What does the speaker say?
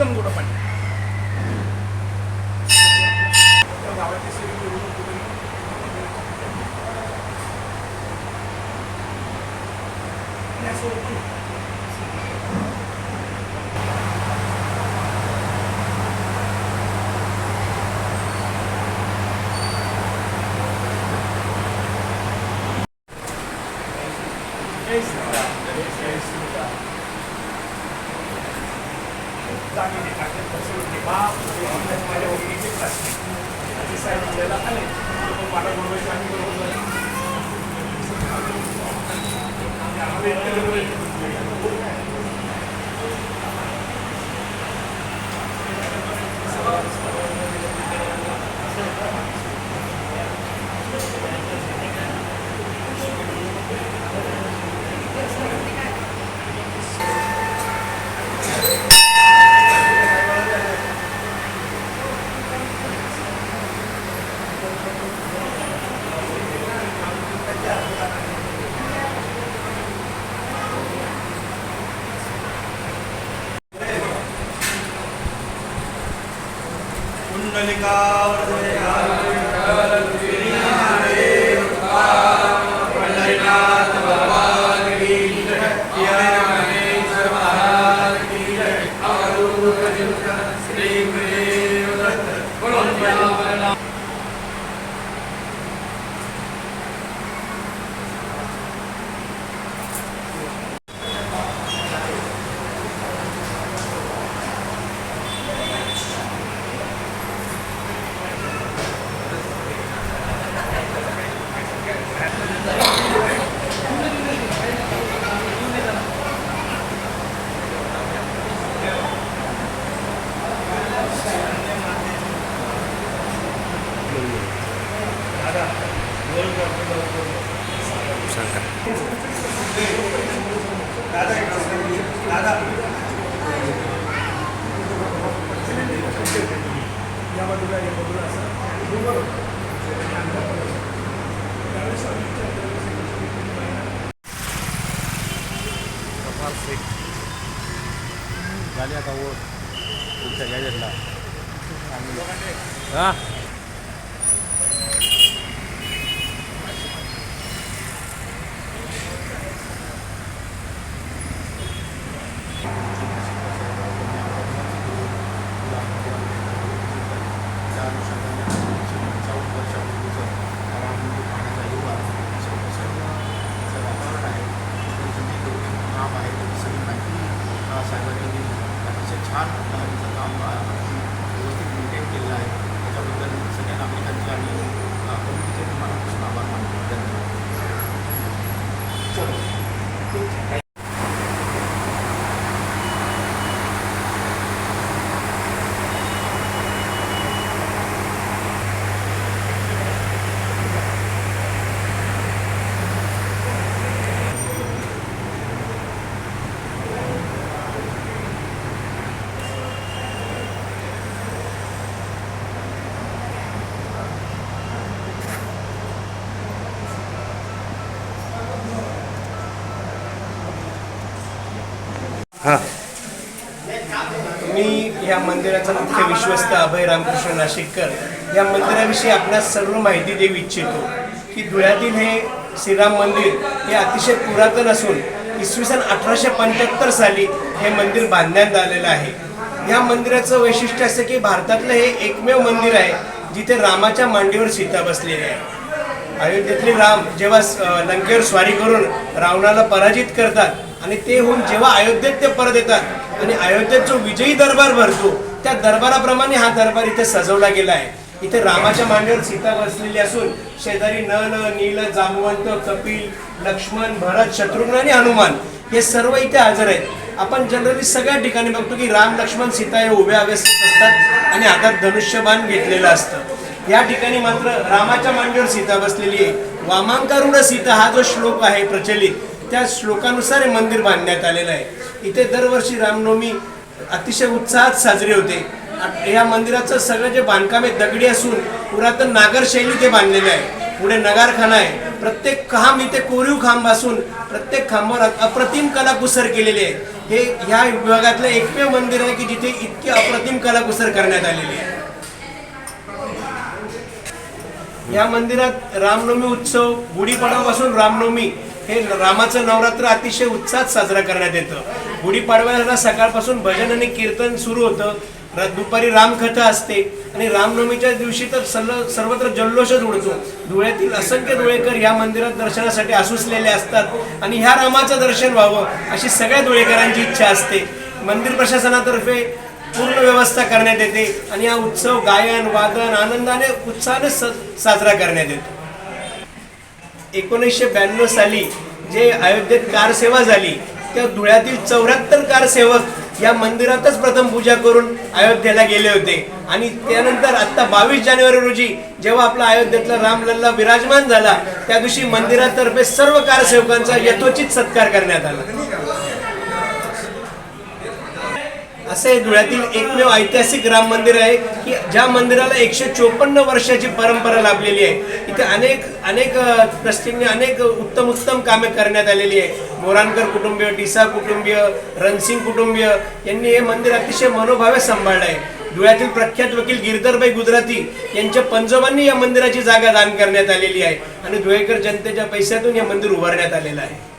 ప్రార్థన కూడా పండి tani ni akan tersebut kebab dan kepada orang ini kelas ni. Jadi saya menjelaskan ni lah, eh. untuk para guru-guru झाली आता ओढ तुमच्या गॅजेटला हा? मी या मंदिराचा मुख्य विश्वस्त अभय रामकृष्ण नाशिककर. या मंदिराविषयी आपणास सर्व माहिती देऊ इच्छितो की धुळ्यातील हे श्रीराम मंदिर हे अतिशय पुरातन असून इसवी सन अठराशे पंच्याहत्तर साली हे मंदिर बांधण्यात आलेलं आहे. या मंदिराचं वैशिष्ट्य असं की भारतातलं हे एकमेव मंदिर आहे जिथे रामाच्या मांडीवर सीता बसलेली आहे. अयोध्येतले राम जेव्हा लंकेवर स्वारी करून रावणाला पराजित करतात आणि ते होऊन जेव्हा अयोध्येत ते परत येतात आणि अयोध्येत जो विजयी दरबार भरतो त्या दरबाराप्रमाणे हा दरबार इथे सजवला गेला आहे. इथे रामाच्या मांडीवर सीता बसलेली असून शेजारी नल नील जामवंत कपिल लक्ष्मण भरत शत्रुघ्न आणि हनुमान हे सर्व इथे हजर आहेत. आपण जनरली सगळ्या ठिकाणी बघतो की राम लक्ष्मण सीता हे उभ्या अवस्थेत असतात आणि हातात धनुष्यबाण घेतलेलं असतं. या ठिकाणी मात्र रामाच्या मांडीवर सीता बसलेली आहे. वामांकारूढ सीता हा जो श्लोक आहे प्रचलित त्या श्लोकानुसार हे मंदिर बांधण्यात आलेलं आहे. इथे दरवर्षी रामनवमी अतिशय उत्साहात साजरी होते. या मंदिराचं सगळं जे बांधकाम आहे दगडी असून पुरातन नागर शैली ते बांधलेलं आहे. पुढे नगारखाना आहे. प्रत्येक खांब इथे कोरीव खांब असून प्रत्येक खांबावर अप्रतिम कलाकुसर केलेली आहे. हे ह्या विभागातलं एकमेव मंदिर आहे की जिथे इतकी अप्रतिम कलाकुसर करण्यात आलेली आहे. या मंदिरात रामनवमी उत्सव गुढीपाडवापासून रामनवमी हे रामाचं नवरात्र अतिशय उत्साहात साजरा करण्यात येतं. गुढीपाडव्याला सकाळपासून भजन आणि कीर्तन सुरू होतं. दुपारी रामकथा असते आणि रामनवमीच्या दिवशी तर सर्व सर्वत्र जल्लोषच उडतो. धुळ्यातील असंख्य धुळेकर या मंदिरात दर्शनासाठी आसुसलेले असतात आणि ह्या रामाचं दर्शन व्हावं अशी सगळ्या धुळेकरांची इच्छा असते. मंदिर प्रशासनातर्फे पूर्ण व्यवस्था करण्यात येते आणि हा उत्सव गायन वादन आनंदाने उत्साहाने स- साजरा करण्यात येतो. एकोणीसशे ब्याण्णव साली जे अयोध्येत कारसेवा झाली त्या धुळ्यातील चौऱ्याहत्तर कारसेवक या मंदिरातच प्रथम पूजा करून अयोध्येला गेले होते. आणि त्यानंतर आता बावीस जानेवारी रोजी जेव्हा आपला अयोध्येतला रामलल्ला विराजमान झाला त्या दिवशी मंदिरातर्फे सर्व कारसेवकांचा यथोचित सत्कार करण्यात आला. असे धुळ्यातील एकमेव ऐतिहासिक राम मंदिर आहे की ज्या मंदिराला एकशे चोपन्न वर्षाची परंपरा लाभलेली आहे. इथे अनेक अनेक ट्रस्टींनी अनेक उत्तम उत्तम कामे करण्यात आलेली आहे. मोरानकर कुटुंबीय डिसा कुटुंबीय रणसिंग कुटुंबीय यांनी हे मंदिर अतिशय मनोभावे सांभाळलं आहे. धुळ्यातील प्रख्यात वकील गिरधरबाई गुजराती यांच्या पंजोबांनी या मंदिराची जागा दान करण्यात आलेली आहे. आणि धुळेकर जनतेच्या पैशातून हे मंदिर उभारण्यात आलेलं आहे.